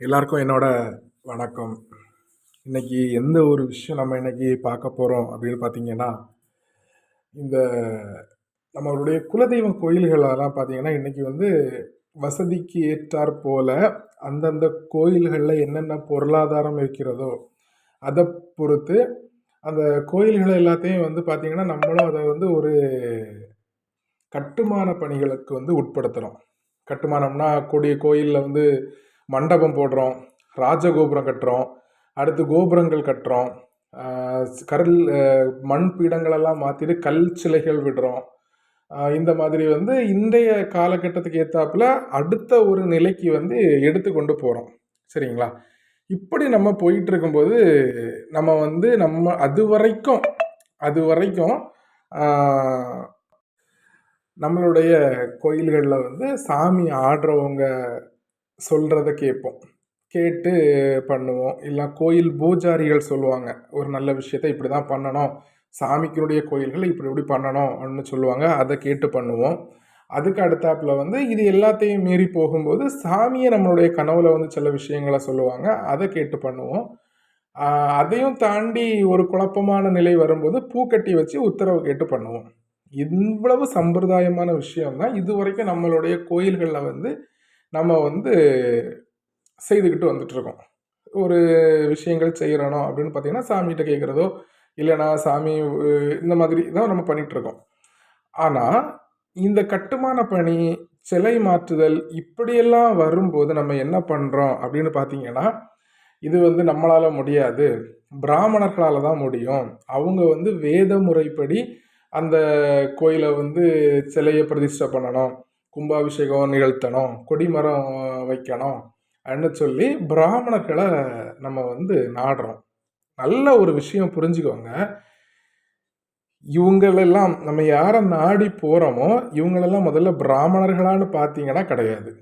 எல்லாருக்கும் என்னோட வணக்கம். இன்னைக்கு எந்த ஒரு விஷயம் நம்ம இன்னைக்கு பார்க்க போகிறோம் அப்படின்னு பார்த்தீங்கன்னா இந்த நம்மளுடைய குலதெய்வம் கோயில்களெல்லாம் பார்த்தீங்கன்னா இன்னைக்கு வந்து வசதிக்கு ஏற்றாற் போல அந்தந்த கோயில்களில் என்னென்ன பொருளாதாரம் இருக்கிறதோ அதை பொறுத்து அந்த கோயில்களை எல்லாத்தையும் வந்து பார்த்திங்கன்னா நம்மளும் அதை வந்து ஒரு கட்டுமான பணிகளுக்கு வந்து உட்படுத்துகிறோம் கட்டுமானம்னா கூடிய கோயிலில் வந்து மண்டபம் போடுறோம் ராஜகோபுரம் கட்டுறோம் அடுத்து கோபுரங்கள் கட்டுறோம் கல் மண் பீடங்களெல்லாம் மாற்றிட்டு கல் சிலைகள் விடுறோம். இந்த மாதிரி வந்து இன்றைய காலகட்டத்துக்கு ஏற்றாப்புல அடுத்த ஒரு நிலைக்கு வந்து எடுத்து கொண்டு போகிறோம் சரிங்களா? இப்படி நம்ம போயிட்டு இருக்கும்போது நம்ம வந்து நம்ம அது வரைக்கும் அது வரைக்கும் நம்மளுடைய கோயில்களில் வந்து சாமி ஆடுறவங்க சொல்கிறத கேட்போம். கேட்டு பண்ணுவோம். இல்லை கோயில் பூஜாரிகள் சொல்லுவாங்க. ஒரு நல்ல விஷயத்த இப்படி தான் பண்ணணும். சாமிக்கினுடைய கோயில்கள் இப்படி இப்படி பண்ணணும் அப்படின்னு சொல்லுவாங்க. அதை கேட்டு பண்ணுவோம். அதுக்கு அடுத்தாப்பில் வந்து இது எல்லாத்தையும் மீறி போகும்போது சாமியை நம்மளுடைய கனவுல வந்து சில விஷயங்களை சொல்லுவாங்க. அதை கேட்டு பண்ணுவோம். அதையும் தாண்டி ஒரு குழப்பமான நிலை வரும்போது பூக்கட்டி வச்சு உத்தரவு கேட்டு பண்ணுவோம். இவ்வளவு சம்பிரதாயமான விஷயம்தான். இது வரைக்கும் நம்மளுடைய கோயில்களில் வந்து நம்ம வந்து செய்துக்கிட்டு வந்துட்டுருக்கோம். ஒரு விஷயங்கள் செய்கிறனோ அப்படின்னு பார்த்தீங்கன்னா சாமிகிட்ட கேட்குறதோ இல்லைனா சாமி இந்த மாதிரி தான் நம்ம பண்ணிகிட்ருக்கோம் ஆனால் இந்த கட்டுமான பணி சிலை மாற்றுதல் இப்படியெல்லாம் வரும்போது நம்ம என்ன பண்ணுறோம் அப்படின்னு பார்த்தீங்கன்னா இது வந்து நம்மளால் முடியாது. பிராமணர்களால் தான் முடியும். அவங்க வந்து வேத முறைப்படி அந்த கோயிலை வந்து சிலையை பிரதிஷ்டை பண்ணணும். கும்பாபிஷேகம் நிகழ்த்தணும் கொடிமரம் வைக்கணும் அப்படின்னு சொல்லி பிராமணர்களை நம்ம வந்து நாடுறோம். நல்ல ஒரு விஷயம் புரிஞ்சுக்கோங்க. இவங்களெல்லாம் நம்ம யாரை நாடி போகிறோமோ இவங்களெல்லாம் முதல்ல பிராமணர்களான்னு பார்த்தீங்கன்னா கிடையாது.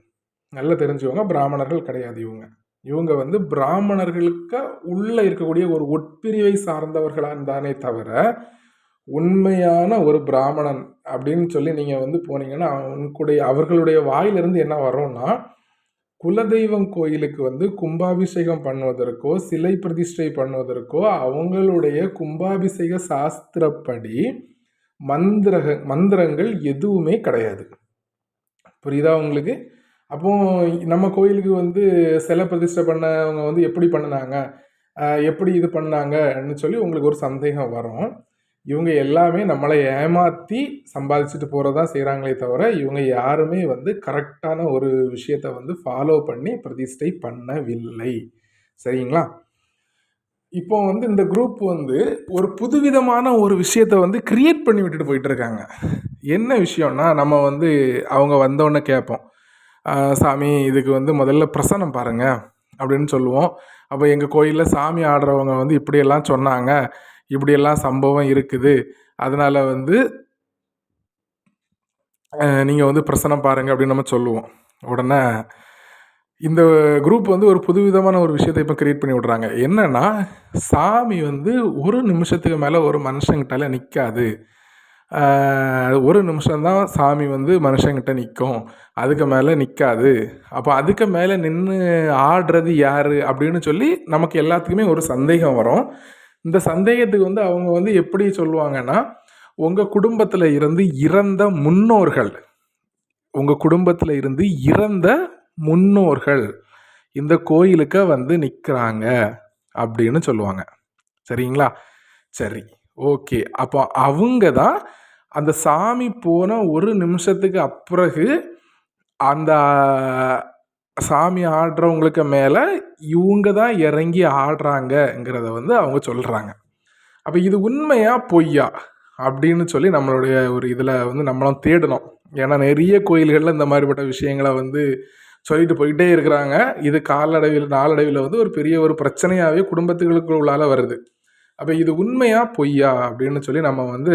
நல்லா தெரிஞ்சுக்கோங்க பிராமணர்கள் கிடையாது இவங்க. இவங்க வந்து பிராமணர்களுக்கு உள்ளே இருக்கக்கூடிய ஒரு உட்பிரிவை சார்ந்தவர்களான் தானே தவிர உண்மையான ஒரு பிராமணன் அப்படின்னு சொல்லி நீங்கள் வந்து போனீங்கன்னா அவனுக்குடைய அவர்களுடைய வாயிலிருந்து என்ன வரும்னா குலதெய்வம் கோயிலுக்கு வந்து கும்பாபிஷேகம் பண்ணுவதற்கோ சிலை பிரதிஷ்டை பண்ணுவதற்கோ அவங்களுடைய கும்பாபிஷேக சாஸ்திரப்படி மந்திரக மந்திரங்கள் எதுவுமே கிடையாது. புரியுதா உங்களுக்கு? அப்போ நம்ம கோயிலுக்கு வந்து சிலை பிரதிஷ்டை பண்ணவங்க வந்து எப்படி பண்ணினாங்க? எப்படி இது பண்ணாங்கன்னு சொல்லி உங்களுக்கு ஒரு சந்தேகம் வரும். இவங்க எல்லாமே நம்மளை ஏமாற்றி சம்பாதிச்சுட்டு போகிறதான் செய்கிறாங்களே தவிர இவங்க யாருமே வந்து கரெக்டான ஒரு விஷயத்த வந்து ஃபாலோ பண்ணி பிரதிஷ்டை பண்ணவில்லை. சரிங்களா? இப்போ வந்து இந்த குரூப் வந்து ஒரு புதுவிதமான ஒரு விஷயத்த வந்து கிரியேட் பண்ணி விட்டுட்டு போயிட்டு இருக்காங்க என்ன விஷயம்னா நம்ம வந்து அவங்க வந்தோடனே கேட்போம் சாமி இதுக்கு வந்து முதல்ல பிரசனம் பாருங்கள் அப்படின்னு சொல்லுவோம். அப்போ எங்கள் கோயிலில் சாமி ஆடுறவங்க வந்து இப்படியெல்லாம் சொன்னாங்க. இப்படியெல்லாம் சம்பவம் இருக்குது. அதனால் வந்து நீங்கள் வந்து பிரசனம் பாருங்கள் அப்படின்னு நம்ம சொல்லுவோம். உடனே இந்த குரூப் வந்து ஒரு புதுவிதமான ஒரு விஷயத்தை இப்போ க்ரியேட் பண்ணி விட்றாங்க. என்னென்னா சாமி வந்து ஒரு நிமிஷத்துக்கு மேலே ஒரு மனுஷங்கிட்டால நிற்காது ஒரு நிமிஷம்தான் சாமி வந்து மனுஷங்கிட்ட நிற்கும் அதுக்கு மேலே நிற்காது அப்போ அதுக்கு மேலே நின்று ஆடுறது யார் அப்படின்னு சொல்லி நமக்கு எல்லாத்துக்குமே ஒரு சந்தேகம் வரும். இந்த சந்தேகத்துக்கு வந்து அவங்க வந்து எப்படி சொல்லுவாங்கன்னா உங்கள் குடும்பத்தில் இருந்து இறந்த முன்னோர்கள் உங்கள் குடும்பத்தில் இருந்து இறந்த முன்னோர்கள் இந்த கோயிலுக்கு வந்து நிற்கிறாங்க அப்படின்னு சொல்லுவாங்க. சரிங்களா? சரி ஓகே. அப்போ அவங்க தான் அந்த சாமி போன ஒரு நிமிஷத்துக்கு அப்பிறகு அந்த சாமி ஆடுறவங்களுக்கு மேலே இவங்க தான் இறங்கி ஆடுறாங்கங்கிறத வந்து அவங்க சொல்கிறாங்க அப்போ இது உண்மையா பொய்யா? அப்படின்னு சொல்லி நம்மளுடைய ஒரு இதில் வந்து நம்மளும் தேடணும். ஏன்னா நிறைய கோயில்களில் இந்த மாதிரிப்பட்ட விஷயங்களை வந்து சொல்லிட்டு போயிட்டே இருக்கிறாங்க. இது காலடைவில் நாளடைவில் வந்து ஒரு பெரிய ஒரு பிரச்சனையாகவே குடும்பத்துகளுக்கு உள்ளால் வருது. அப்போ இது உண்மையா பொய்யா? அப்படின்னு சொல்லி நம்ம வந்து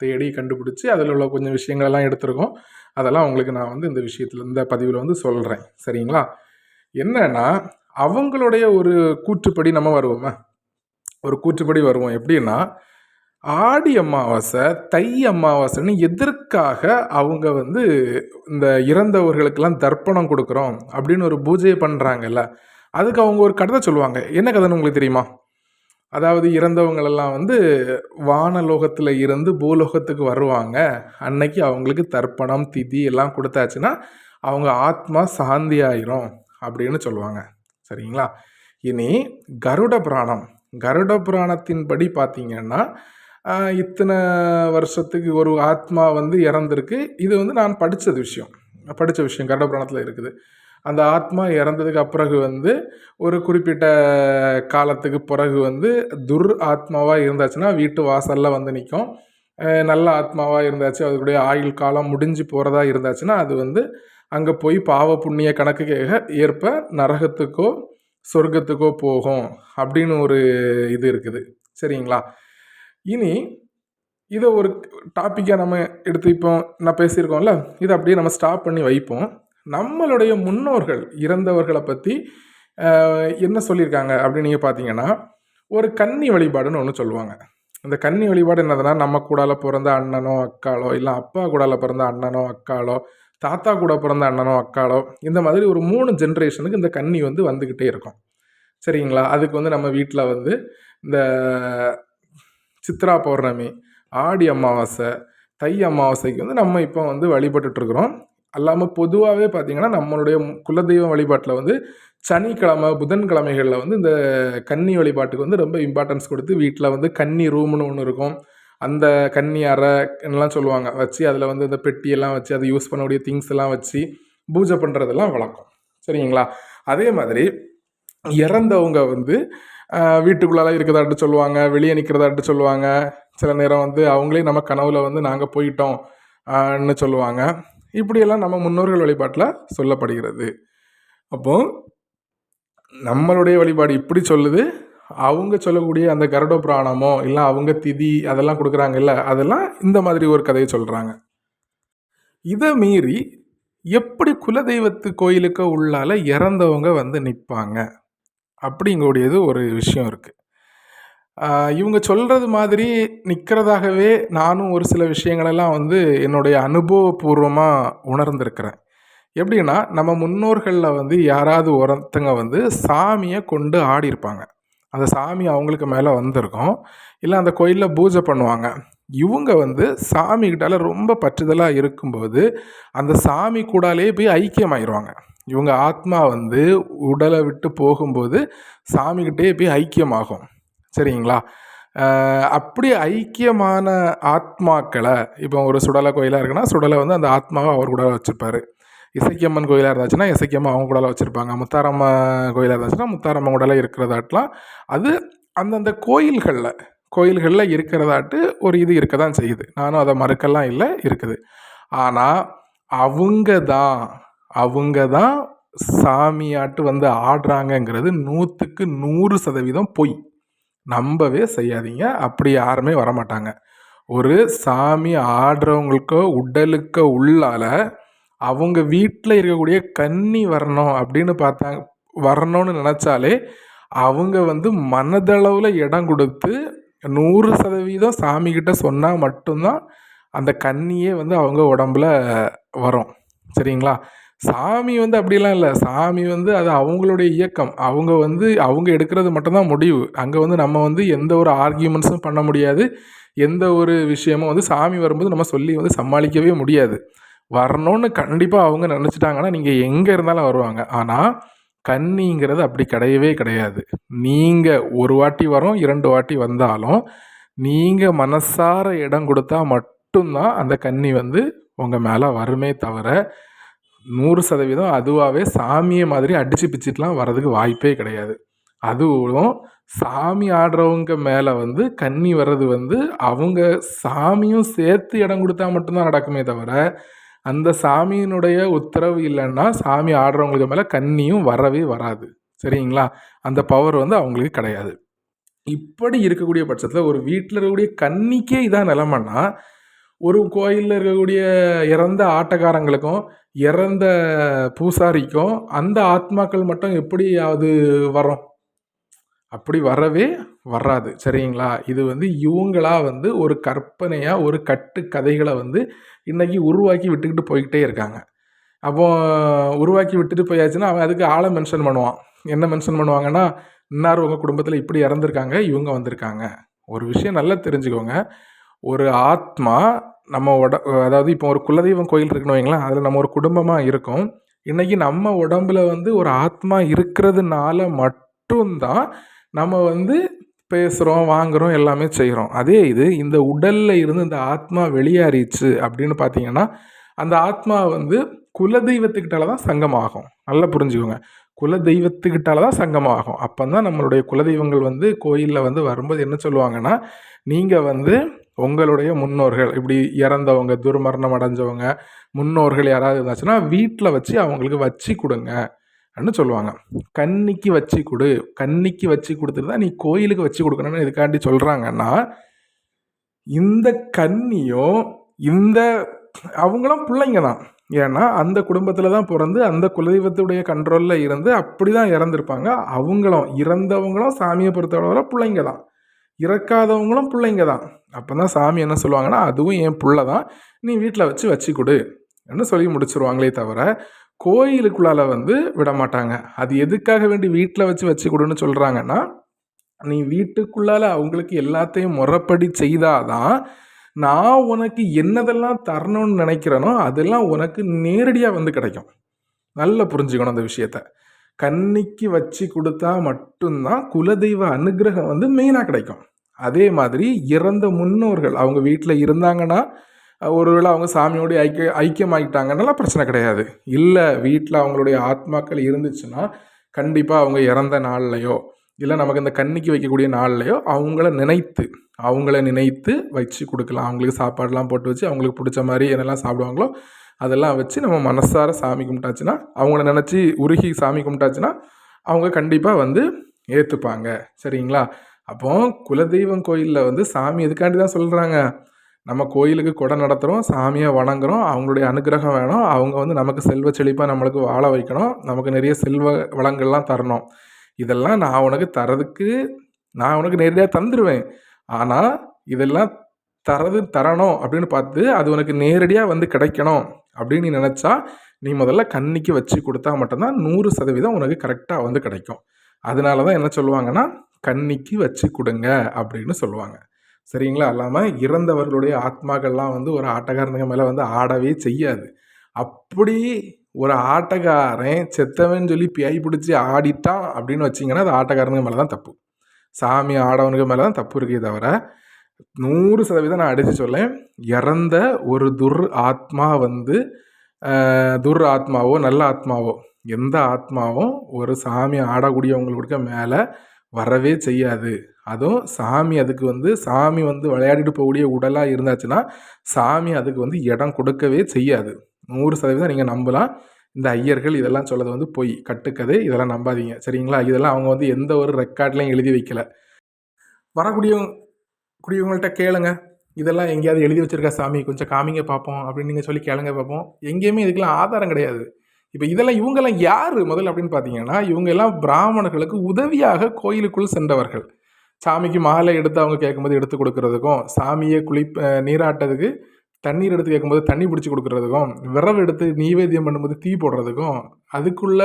தேடி கண்டுபிடிச்சி அதில் உள்ள கொஞ்சம் விஷயங்களெல்லாம் எடுத்திருக்கோம். அதெல்லாம் உங்களுக்கு நான் வந்து இந்த விஷயத்தில் இந்த பதிவில் வந்து சொல்கிறேன் சரிங்களா? என்னன்னா அவங்களுடைய ஒரு கூற்றுப்படி நம்ம வருவோமா? ஒரு கூற்றுப்படி வருவோம். எப்படின்னா ஆடி அமாவாசை தை அமாவாசைன்னு எதற்காக அவங்க வந்து இந்த இறந்தவர்களுக்கெல்லாம் தர்ப்பணம் கொடுக்குறோம் அப்படின்னு ஒரு பூஜையை பண்ணுறாங்கல்ல அதுக்கு அவங்க ஒரு கதை சொல்லுவாங்க. என்ன கதைன்னு உங்களுக்கு தெரியுமா? அதாவது இறந்தவங்களெல்லாம் வந்து வானலோகத்தில் இருந்து பூலோகத்துக்கு வருவாங்க. அன்னைக்கு அவங்களுக்கு தர்ப்பணம் திதி எல்லாம் கொடுத்தாச்சுன்னா அவங்க ஆத்மா சாந்தி ஆயிரும் அப்படின்னு சொல்லுவாங்க. சரிங்களா? இனி கருட புராணம். கருட புராணத்தின்படி பார்த்தீங்கன்னா இத்தனை வருஷத்துக்கு ஒரு ஆத்மா வந்து இறந்துருக்கு. இது வந்து நான் படித்தது விஷயம். படித்த விஷயம் கருட புராணத்தில் இருக்குது. அந்த ஆத்மா இறந்ததுக்கு அப்பிறகு வந்து ஒரு குறிப்பிட்ட காலத்துக்கு பிறகு வந்து துர் ஆத்மாவாக இருந்தாச்சுன்னா வீட்டு வாசலில் வந்து நிற்கும் நல்ல ஆத்மாவாக இருந்தாச்சு அதுக்குடைய ஆயுள் காலம் முடிஞ்சு போகிறதா இருந்தாச்சுன்னா அது வந்து அங்கே போய் பாவ புண்ணிய கணக்குக்கு ஏற்ப நரகத்துக்கோ சொர்க்கத்துக்கோ போகும் அப்படின்னு ஒரு இது இருக்குது. சரிங்களா? இனி இதை ஒரு டாப்பிக்காக நம்ம எடுத்து இப்போ நான் பேசியிருக்கோம்ல இதை அப்படியே நம்ம ஸ்டாப் பண்ணி வைப்போம். நம்மளுடைய முன்னோர்கள் இறந்தவர்களை பற்றி என்ன சொல்லியிருக்காங்க அப்படின்னு நீங்கள் பார்த்தீங்கன்னா ஒரு கன்னி வழிபாடுன்னு ஒன்று சொல்லுவாங்க. இந்த கன்னி வழிபாடு என்னதுன்னா நம்ம கூடால பிறந்த அண்ணனோ அக்காளோ இல்லை அப்பா கூடால பிறந்த அண்ணனோ அக்காளோ தாத்தா கூட பிறந்த அண்ணனோ அக்காளோ இந்த மாதிரி ஒரு மூணு ஜென்ரேஷனுக்கு இந்த கன்னி வந்து வந்துக்கிட்டே இருக்கும். சரிங்களா? அதுக்கு வந்து நம்ம வீட்டில் வந்து இந்த சித்ரா பௌர்ணமி ஆடி அமாவாசை தை அமாவாசைக்கு வந்து நம்ம இப்போ வந்து வழிபட்டுட்ருக்குறோம் அல்லாமல் பொதுவாகவே பார்த்திங்கன்னா நம்மளுடைய குலதெய்வம் வழிபாட்டில் வந்து சனிக்கிழமை புதன்கிழமைகளில் வந்து இந்த கன்னி வழிபாட்டுக்கு வந்து ரொம்ப இம்பார்ட்டன்ஸ் கொடுத்து வீட்டில் வந்து கன்னி ரூம்னு ஒன்று இருக்கும். அந்த கன்னி அறை எல்லாம் சொல்லுவாங்க. வச்சு அதில் வந்து இந்த பெட்டியெல்லாம் வச்சு அதை யூஸ் பண்ணக்கூடிய திங்ஸ் எல்லாம் வச்சு பூஜை பண்ணுறதெல்லாம் வழக்கம். சரிங்களா? அதே மாதிரி இறந்தவங்க வந்து வீட்டுக்குள்ளால இருக்கிறதாட்டு சொல்லுவாங்க வெளியே நிற்கிறதாட்டு சொல்லுவாங்க. சில நேரம் வந்து அவங்களே நம்ம கனவுல வந்து நாங்கள் போயிட்டோம் சொல்லுவாங்க. இப்படியெல்லாம் நம்ம முன்னோர்கள் வழிபாட்டில் சொல்லப்படுகிறது. அப்போ நம்மளுடைய வழிபாடு இப்படி சொல்லுது. அவங்க சொல்லக்கூடிய அந்த கருட புராணமோ இல்லை அவங்க திதி அதெல்லாம் கொடுக்குறாங்கல்ல அதெல்லாம் இந்த மாதிரி ஒரு கதையை சொல்கிறாங்க இதை மீறி எப்படி குலதெய்வத்து கோயிலுக்கு உள்ளால இறந்தவங்க வந்து நிற்பாங்க அப்படிங்கக்கூடியது ஒரு விஷயம் இருக்குது இவங்க சொல்கிறது மாதிரி நிற்கிறதாகவே நானும் ஒரு சில விஷயங்களெல்லாம் வந்து என்னுடைய அனுபவபூர்வமாக உணர்ந்திருக்கிறேன். எப்படின்னா நம்ம முன்னோர்களில் வந்து யாராவது ஒருத்தங்க வந்து சாமியை கொண்டு ஆடியிருப்பாங்க. அந்த சாமி அவங்களுக்கு மேலே வந்திருக்கும். இல்லை அந்த கோயிலில் பூஜை பண்ணுவாங்க. இவங்க வந்து சாமிக்கிட்டால ரொம்ப பற்றுதலாக இருக்கும்போது அந்த சாமி கூடாலே போய் ஐக்கியமாயிருவாங்க. இவங்க ஆத்மா வந்து உடலை விட்டு போகும்போது சாமிக்கிட்டே போய் ஐக்கியமாகும். சரிங்களா? அப்படி ஐக்கியமான ஆத்மாக்களை இப்போ ஒரு சுடலை கோயிலாக இருக்குன்னா சுடலை வந்து அந்த ஆத்மாவை அவர் கூட வச்சுருப்பார் இசைக்கியம்மன் கோயிலாக இருந்துச்சுன்னா இசைக்கியம்மா அவங்க கூடலாம் வச்சுருப்பாங்க. முத்தாரம்மா கோயிலாக இருந்துச்சுன்னா முத்தாரம்மா கூடலாம் இருக்கிறதாட்டெலாம் அது அந்தந்த கோயில்களில் கோயில்களில் இருக்கிறதாட்டு ஒரு இது இருக்க தான் செய்யுது. நானும் அதை மறுக்கலாம் இல்லை இருக்குது. ஆனால் அவங்க தான் அவங்க தான் சாமியாட்டு வந்து ஆடுறாங்கங்கிறது நூற்றுக்கு நூறு சதவீதம் பொய். நம்பவே செய்யாதீங்க. அப்படி யாருமே வரமாட்டாங்க. ஒரு சாமி ஆடுறவங்களுக்கு உடலுக்கு உள்ளால அவங்க வீட்டில் இருக்கக்கூடிய கன்னி வரணும் அப்படின்னு பார்த்தாங்க வரணும்னு நினச்சாலே அவங்க வந்து மனதளவில் இடம் கொடுத்து நூறு சதவீதம் சாமிக்கிட்ட சொன்னால் மட்டும்தான் அந்த கன்னியே வந்து அவங்க உடம்புல வரும். சரிங்களா? சாமி வந்து அப்படிலாம் இல்லை. சாமி வந்து அது அவங்களுடைய இயக்கம். அவங்க வந்து அவங்க எடுக்கிறது மட்டும்தான் முடிவு. அங்கே வந்து நம்ம வந்து எந்த ஒரு ஆர்கியூமெண்ட்ஸும் பண்ண முடியாது. எந்த ஒரு விஷயமும் வந்து சாமி வரும்போது நம்ம சொல்லி வந்து சமாளிக்கவே முடியாது. வரணும்னு கண்டிப்பாக அவங்க நினச்சிட்டாங்கன்னா நீங்கள் எங்கே இருந்தாலும் வருவாங்க. ஆனால் கன்னிங்கிறது அப்படி கிடையவே கிடையாது. நீங்கள் ஒரு வாட்டி வரோம் இரண்டு வாட்டி வந்தாலும் நீங்கள் மனசார இடம் கொடுத்தா மட்டும்தான் அந்த கன்னி வந்து உங்கள் மேலே வருமே தவிர நூறு சதவீதம் அதுவாகவே சாமியை மாதிரி அடித்து பிச்சுட்டுலாம் வர்றதுக்கு வாய்ப்பே கிடையாது. அதுவும் சாமி ஆடுறவங்க மேலே வந்து கன்னி வர்றது வந்து அவங்க சாமியும் சேர்த்து இடம் கொடுத்தா மட்டும்தான் நடக்குமே தவிர அந்த சாமியினுடைய உத்தரவு இல்லைன்னா சாமி ஆடுறவங்களுக்கு மேலே கன்னியும் வரவே வராது. சரிங்களா? அந்த பவர் வந்து அவங்களுக்கு கிடையாது. இப்படி இருக்கக்கூடிய பட்சத்தில் ஒரு வீட்டில் இருக்கக்கூடிய கன்னிக்கே இதான் நிலமன்னா ஒரு கோயிலில் இருக்கக்கூடிய இறந்த ஆட்டக்காரங்களுக்கும் இறந்த பூசாரிக்கும் அந்த ஆத்மாக்கள் மட்டும் எப்படி அது வரும். அப்படி வரவே வராது சரிங்களா? இது வந்து இவங்களா வந்து ஒரு கற்பனையாக ஒரு கட்டு கதைகளை வந்து இன்றைக்கி உருவாக்கி விட்டுக்கிட்டு போய்கிட்டே இருக்காங்க. அப்போ உருவாக்கி விட்டுட்டு போயாச்சுன்னா அவன் அதுக்கு ஆளை மென்ஷன் பண்ணுவான். என்ன மென்ஷன் பண்ணுவாங்கன்னா இன்னார் உங்கள் குடும்பத்தில் இப்படி இறந்துருக்காங்க இவங்க வந்திருக்காங்க. ஒரு விஷயம் நல்லா தெரிஞ்சுக்கோங்க. ஒரு ஆத்மா நம்ம உட அதாவது இப்போ ஒரு குலதெய்வம் கோயில் இருக்குன்னு வைங்களேன் அதில் நம்ம ஒரு குடும்பமாக இருக்கோம். இன்றைக்கி நம்ம உடம்புல வந்து ஒரு ஆத்மா இருக்கிறதுனால மட்டும்தான் நம்ம வந்து பேசுகிறோம் வாங்குகிறோம் எல்லாமே செய்கிறோம் அதே இது இந்த உடலில் இருந்து இந்த ஆத்மா வெளியேறிச்சு அப்படின்னு பார்த்தீங்கன்னா அந்த ஆத்மா வந்து குலதெய்வத்துக்கிட்டால தான் சங்கமாகும். நல்லா புரிஞ்சுக்கோங்க. குலதெய்வத்துக்கிட்டால தான் சங்கமாகும். அப்போ தான் நம்மளுடைய குலதெய்வங்கள் வந்து கோயிலில் வந்து வரும்போது என்ன சொல்லுவாங்கன்னா நீங்கள் வந்து உங்களுடைய முன்னோர்கள் இப்படி இறந்தவங்க துர்மரணம் அடைஞ்சவங்க முன்னோர்கள் யாராவது இருந்தாச்சுன்னா வீட்டில் வச்சு அவங்களுக்கு வச்சு கொடுங்க அப்படின்னு சொல்லுவாங்க. கன்னிக்கு வச்சு கொடு. கன்னிக்கு வச்சு கொடுத்துட்டு தான் நீ கோயிலுக்கு வச்சு கொடுக்கணும்னு இதுக்காண்டி சொல்கிறாங்கன்னா இந்த கன்னியும் இந்த அவங்களும் பிள்ளைங்க தான் ஏன்னா அந்த குடும்பத்தில் தான் பிறந்து அந்த குலதெய்வத்துடைய கண்ட்ரோலில் இருந்து அப்படி தான் இறந்துருப்பாங்க. அவங்களும் இறந்தவங்களும் சாமியை பொறுத்தவரை பிள்ளைங்க தான் இறக்காதவங்களும் பிள்ளைங்க தான். அப்போ தான் சாமி என்ன சொல்லுவாங்கன்னா அதுவும் என் பிள்ளை தான் நீ வீட்டில் வச்சு வச்சு கொடு என்று சொல்லி முடிச்சிருவாங்களே தவிர கோயிலுக்குள்ளால வந்து விட மாட்டாங்க அது எதுக்காக வேண்டி வீட்டில் வச்சு வச்சு கொடுன்னு சொல்கிறாங்கன்னா நீ வீட்டுக்குள்ளால அவங்களுக்கு எல்லாத்தையும் முறைப்படி செய்தாதான் நான் உனக்கு என்னதெல்லாம் தரணும்னு நினைக்கிறேனோ அதெல்லாம் உனக்கு நேரடியாக வந்து கிடைக்கும். நல்லா புரிஞ்சுக்கணும் அந்த விஷயத்த. கன்னிக்கு வச்சு கொடுத்தா மட்டும்தான் குலதெய்வ அனுகிரகம் வந்து மெயினாக கிடைக்கும். அதே மாதிரி இறந்த முன்னோர்கள் அவங்க வீட்டில் இருந்தாங்கன்னா ஒருவேளை அவங்க சாமியோடைய ஐக்கிய ஐக்கியமாகிட்டாங்கன்னால பிரச்சனை கிடையாது. இல்லை வீட்டில் அவங்களுடைய ஆத்மாக்கள் இருந்துச்சுன்னா கண்டிப்பாக அவங்க இறந்த நாள்லையோ இல்லை நமக்கு இந்த கன்னிக்கு வைக்கக்கூடிய நாள்லையோ அவங்கள நினைத்து அவங்கள நினைத்து வச்சு கொடுக்கலாம். அவங்களுக்கு சாப்பாடெலாம் போட்டு வச்சு அவங்களுக்கு பிடிச்ச மாதிரி என்னெல்லாம் சாப்பிடுவாங்களோ அதெல்லாம் வச்சு நம்ம மனசார சாமி கும்பிட்டாச்சுன்னா அவங்கள நினச்சி உருகி சாமி கும்பிட்டாச்சுன்னா அவங்க கண்டிப்பாக வந்து ஏற்றுப்பாங்க சரிங்களா? அப்போ குலதெய்வம் கோயிலில் வந்து சாமி எதுக்காண்டி தான் சொல்கிறாங்க நம்ம கோயிலுக்கு கொடை நடத்துகிறோம் சாமியை வணங்குறோம் அவங்களுடைய அனுகிரகம் வேணும் அவங்க வந்து நமக்கு செல்வ செழிப்பாக நம்மளுக்கு வாழ வைக்கணும் நமக்கு நிறைய செல்வ வளங்கள்லாம் தரணும். இதெல்லாம் நான் உனக்கு தரதுக்கு நான் உனக்கு நேரடியாக தந்துடுவேன் ஆனால் இதெல்லாம் தரது தரணும் அப்படின்னு பார்த்து அது உனக்கு நேரடியாக வந்து கிடைக்கணும் அப்படின்னு நீ நினச்சா நீ முதல்ல கண்ணிக்கு வச்சு கொடுத்தா மட்டும்தான் நூறு சதவீதம் உனக்கு கரெக்டாக வந்து கிடைக்கும். அதனால தான் என்ன சொல்லுவாங்கன்னா கண்ணிக்கு வச்சு கொடுங்க அப்படின்னு சொல்லுவாங்க. சரிங்களா? இல்லாமல் இறந்தவர்களுடைய ஆத்மாக்கள்லாம் வந்து ஒரு ஆட்டக்காரனுங்க மேலே வந்து ஆடவே செய்யாது. அப்படி ஒரு ஆட்டக்காரன் செத்தவன் சொல்லி பியாய் பிடிச்சி ஆடிட்டான் அப்படின்னு வச்சிங்கன்னா அது ஆட்டக்காரனுங்க மேலே தான் தப்பு. சாமி ஆடவனுக்கு மேலே தான் தப்பு இருக்கே தவிர நூறு சதவீதம் நான் அடித்து சொல்லேன். இறந்த ஒரு துர் ஆத்மா வந்து துர் ஆத்மாவோ நல்ல ஆத்மாவோ எந்த ஆத்மாவும் ஒரு சாமி ஆடக்கூடியவங்களுக்கு மேலே வரவே செய்யாது. அதுவும் சாமி அதுக்கு வந்து சாமி வந்து விளையாடிட்டு போகக்கூடிய உடலாக இருந்தாச்சுன்னா சாமி அதுக்கு வந்து இடம் கொடுக்கவே செய்யாது. நூறு சதவீதம் நீங்கள் நம்பலாம். இந்த ஐயர்கள் இதெல்லாம் சொல்லது வந்து பொய். கட்டுக்கதை. இதெல்லாம் நம்பாதீங்க. சரிங்களா? இதெல்லாம் அவங்க வந்து எந்த ஒரு ரெக்கார்ட்லையும் எழுதி வைக்கல. வரக்கூடிய குடியவங்கள்ட்ட கேளுங்க. இதெல்லாம் எங்கேயாவது எழுதி வச்சிருக்கா சாமி? கொஞ்சம் காமிங்க பார்ப்போம் அப்படின்னு நீங்கள் சொல்லி கேளுங்க பார்ப்போம் எங்கேயுமே இதுக்கெல்லாம் ஆதாரம் கிடையாது. இப்போ இதெல்லாம் இவங்கெல்லாம் யார் முதல்ல அப்படின்னு பார்த்தீங்கன்னா இவங்க எல்லாம் பிராமணர்களுக்கு உதவியாக கோயிலுக்குள் சென்றவர்கள். சாமிக்கு மாலை எடுத்து அவங்க கேட்கும்போது எடுத்து கொடுக்கறதுக்கும் சாமியை குளி நீராட்டதுக்கு தண்ணீர் எடுத்து கேட்கும்போது தண்ணி பிடிச்சி கொடுக்குறதுக்கும் விரவு எடுத்து நீவேத்தியம் பண்ணும்போது தீ போடுறதுக்கும் அதுக்குள்ள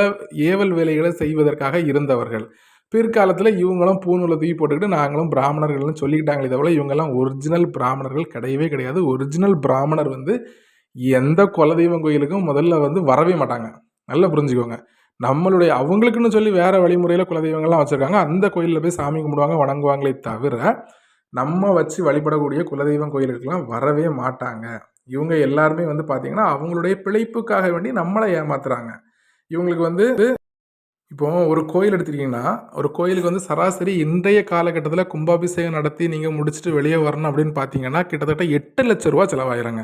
ஏவல் வேலைகளை செய்வதற்காக இருந்தவர்கள். பிற்காலத்தில் இவங்களும் பூநூலை தூக்கி போட்டுக்கிட்டு நாங்களும் பிராமணர்கள்னு சொல்லிக்கிட்டாங்களே தவிர இவங்கெல்லாம் ஒரிஜினல் பிராமணர்கள் கிடையவே கிடையாது. ஒரிஜினல் பிராமணர் வந்து எந்த குலதெய்வம் கோயிலுக்கும் முதல்ல வந்து வரவே மாட்டாங்க. நல்லா புரிஞ்சுக்கோங்க. நம்மளுடைய அவங்களுக்குன்னு சொல்லி வேறு வழிமுறையில் குலதெய்வங்கள்லாம் வச்சுருக்காங்க. அந்த கோயிலில் போய் சாமி கும்பிடுவாங்க வணங்குவாங்களே தவிர நம்ம வச்சு வழிபடக்கூடிய குலதெய்வம் கோயிலுக்கெல்லாம் வரவே மாட்டாங்க. இவங்க எல்லாருமே வந்து பார்த்திங்கன்னா அவங்களுடைய பிழைப்புக்காக வேண்டி நம்மளை ஏமாத்துறாங்க. இவங்களுக்கு வந்து இப்போ ஒரு கோயில் எடுத்துக்கிட்டிங்கன்னா ஒரு கோயிலுக்கு வந்து சராசரி இன்றைய காலகட்டத்தில் கும்பாபிஷேகம் நடத்தி நீங்கள் முடிச்சுட்டு வெளியே வரணும் அப்படின்னு பார்த்தீங்கன்னா கிட்டத்தட்ட எட்டு லட்ச ரூபா செலவாயிரங்க.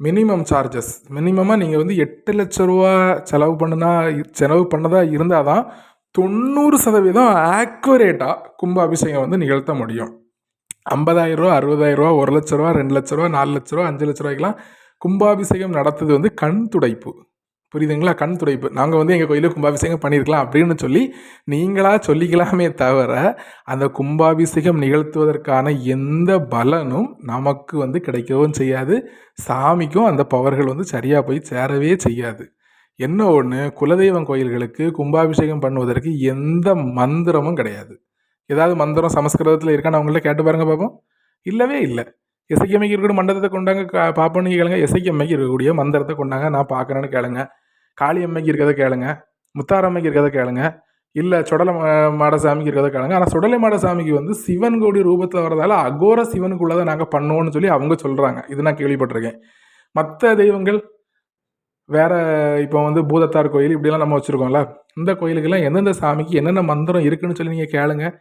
மினிமம் சார்ஜஸ் மினிமமாக நீங்கள் வந்து எட்டு லட்ச ரூபா செலவு பண்ணுனா செலவு பண்ணதாக இருந்தால் தான் தொண்ணூறு சதவீதம் ஆக்குரேட்டாக கும்பாபிஷேகம் வந்து நிகழ்த்த முடியும். ஐம்பதாயிரரூவா அறுபதாயிரரூவா ஒரு லட்ச ரூபா ரெண்டு லட்ச ரூபா நாலு லட்ச ரூபா அஞ்சு லட்ச ரூபாய்க்கெலாம் கும்பாபிஷேகம் நடத்துது வந்து கண் துடைப்பு. புரியுதுங்களா? கண் துடைப்பு. நாங்கள் வந்து எங்கள் கோயிலில் கும்பாபிஷேகம் பண்ணியிருக்கலாம் அப்படின்னு சொல்லி நீங்களாக சொல்லிக்கலாமே தவிர அந்த கும்பாபிஷேகம் நிகழ்த்துவதற்கான எந்த பலனும் நமக்கு வந்து கிடைக்கவும் செய்யாது. சாமிக்கும் அந்த பவர்கள் வந்து சரியாக போய் சேரவே செய்யாது. என்ன ஒன்று குலதெய்வம் கோயில்களுக்கு கும்பாபிஷேகம் பண்ணுவதற்கு எந்த மந்திரமும் கிடையாது. ஏதாவது மந்திரம் சமஸ்கிருதத்தில் இருக்கான்னு அவங்கள்ட்ட கேட்டு பாருங்க பார்ப்போம் இல்லவே இல்லை. இசைக்கமைக்கு இருக்கக்கூடிய மண்டலத்தை கொண்டாங்க கா- கேளுங்க இசைக்கம்மைக்கு இருக்கக்கூடிய மந்திரத்தை கொண்டாங்க. நான் பார்க்குறேன்னு கேளுங்க. காளியம்மைக்கு இருக்கிறத கேளுங்க. முத்தாரம்மைக்கு இருக்கிறத கேளுங்க. இல்லை சுடலை மா- மாடசாமிக்கு இருக்கிறத கேளுங்க. ஆனால் சுடலை மாடசாமிக்கு வந்து சிவன் கோடி ரூபத்தில் வரதால அகோர சிவனுக்குள்ளதை நாங்கள் பண்ணுவோம்னு சொல்லி அவங்க சொல்கிறாங்க இது நான் கேள்விப்பட்டிருக்கேன். மற்ற தெய்வங்கள் வேறு இப்போ வந்து பூதத்தார் கோயில் இப்படிலாம் நம்ம வச்சுருக்கோம்ல. இந்த கோயிலுக்கெல்லாம் எந்தெந்த சாமிக்கு என்னென்ன மந்திரம் இருக்குன்னு சொல்லி நீங்கள் கேளுங்க.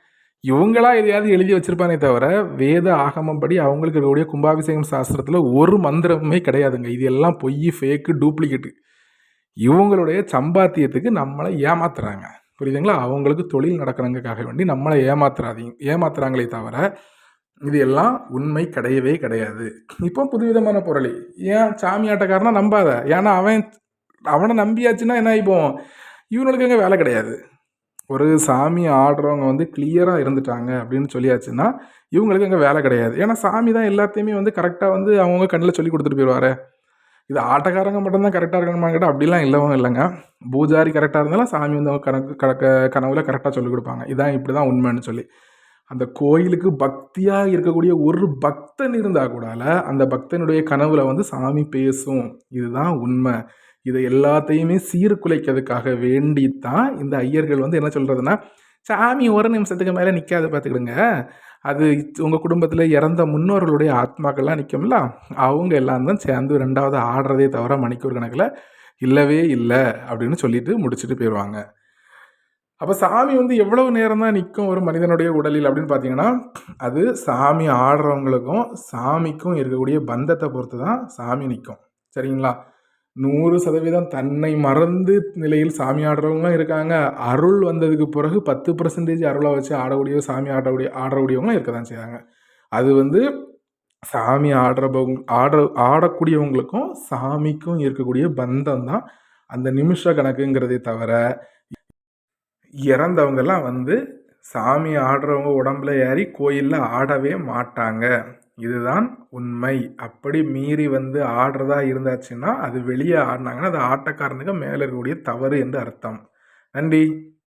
இவங்களா எதையாவது எழுதி வச்சிருப்பானே தவிர வேத ஆகமப்படி அவங்களுக்கு இருக்கக்கூடிய கும்பாபிஷேகம் சாஸ்திரத்தில் ஒரு மந்திரமே கிடையாதுங்க. இது எல்லாம் பொய் ஃபேக்கு டூப்ளிகேட்டு இவங்களுடைய சம்பாத்தியத்துக்கு நம்மளை ஏமாத்துறாங்க. புரியுதுங்களா? அவங்களுக்கு தொழில் நடக்கிறவங்களுக்காக வேண்டி நம்மளை ஏமாத்துறாதீங்க ஏமாத்துறாங்களே தவிர இது எல்லாம் உண்மை கிடையவே கிடையாது. இப்போ புதுவிதமான பொருளி. ஏன் சாமி ஆட்டக்காரனா நம்பாத? ஏன்னா அவன் அவனை நம்பியாச்சுன்னா என்ன ஆகிப்போம்? இவனுக்கு அங்கே வேலை கிடையாது. ஒரு சாமி ஆடுறவங்க வந்து கிளியராக இருந்துட்டாங்க அப்படின்னு சொல்லியாச்சுன்னா இவங்களுக்கு அங்கே வேலை கிடையாது. ஏன்னா சாமி தான் எல்லாத்தையுமே வந்து கரெக்டாக வந்து அவங்கவுங்க கண்ணில் சொல்லி கொடுத்துட்டு போயிடுவாரு இது ஆட்டக்காரங்க மட்டும்தான் கரெக்டாக இருக்கணுமா கேட்டால் அப்படிலாம் இல்லவும் இல்லைங்க. பூஜாரி கரெக்டாக இருந்தாலும் சாமி வந்து அவங்க கணக்கு கணக்க கனவுல கரெக்டாக சொல்லி கொடுப்பாங்க. இதான் இப்படி தான் உண்மைன்னு சொல்லி. அந்த கோயிலுக்கு பக்தியாக இருக்கக்கூடிய ஒரு பக்தன் இருந்தால் கூடால அந்த பக்தனுடைய கனவுல வந்து சாமி பேசும். இதுதான் உண்மை. இதை எல்லாத்தையுமே சீர்குலைக்கிறதுக்காக வேண்டித்தான் இந்த ஐயர்கள் வந்து என்ன சொல்கிறதுனா சாமி ஒரு நிமிஷத்துக்கு மேலே நிற்காது பார்த்துக்கிடுங்க அது உங்கள் குடும்பத்தில் இறந்த முன்னோர்களுடைய ஆத்மாக்கள்லாம் நிற்கும்ல அவங்க எல்லாம் தான் சேர்ந்து ரெண்டாவது ஆடுறதே தவிர மணிக்கூர் கணக்கில் இல்லவே இல்லை அப்படின்னு சொல்லிட்டு முடிச்சுட்டு போயிடுவாங்க அப்போ சாமி வந்து எவ்வளவு நேரம் தான் நிற்கும் ஒரு மனிதனுடைய உடலில் அப்படின்னு பார்த்தீங்கன்னா அது சாமி ஆடுறவங்களுக்கும் சாமிக்கும் இருக்கக்கூடிய பந்தத்தை பொறுத்து தான் சாமி நிற்கும் சரிங்களா? நூறு சதவீதம் தன்னை மறந்து நிலையில் சாமி ஆடுறவங்களும் இருக்காங்க. அருள் வந்ததுக்கு பிறகு பத்து பர்சன்டேஜ் அருளை வச்சு ஆடக்கூடிய சாமி ஆடக்கூடிய ஆடக்கூடியவங்களும் இருக்க தான் செய்கிறாங்க அது வந்து சாமி ஆடுறவங்க ஆட ஆடக்கூடியவங்களுக்கும் சாமிக்கும் இருக்கக்கூடிய பந்தம் தான் அந்த நிமிஷ கணக்குங்கிறதே தவிர இறந்தவங்கெல்லாம் வந்து சாமி ஆடுறவங்க உடம்புல ஏறி கோயிலில் ஆடவே மாட்டாங்க. இதுதான் உண்மை. அப்படி மீறி வந்து ஆடுறதா இருந்தாச்சுன்னா அது வெளியே ஆடினாங்கன்னா அது ஆட்டக்காரனுக்கு மேலே இருக்கக்கூடிய தவறு என்று அர்த்தம். நன்றி.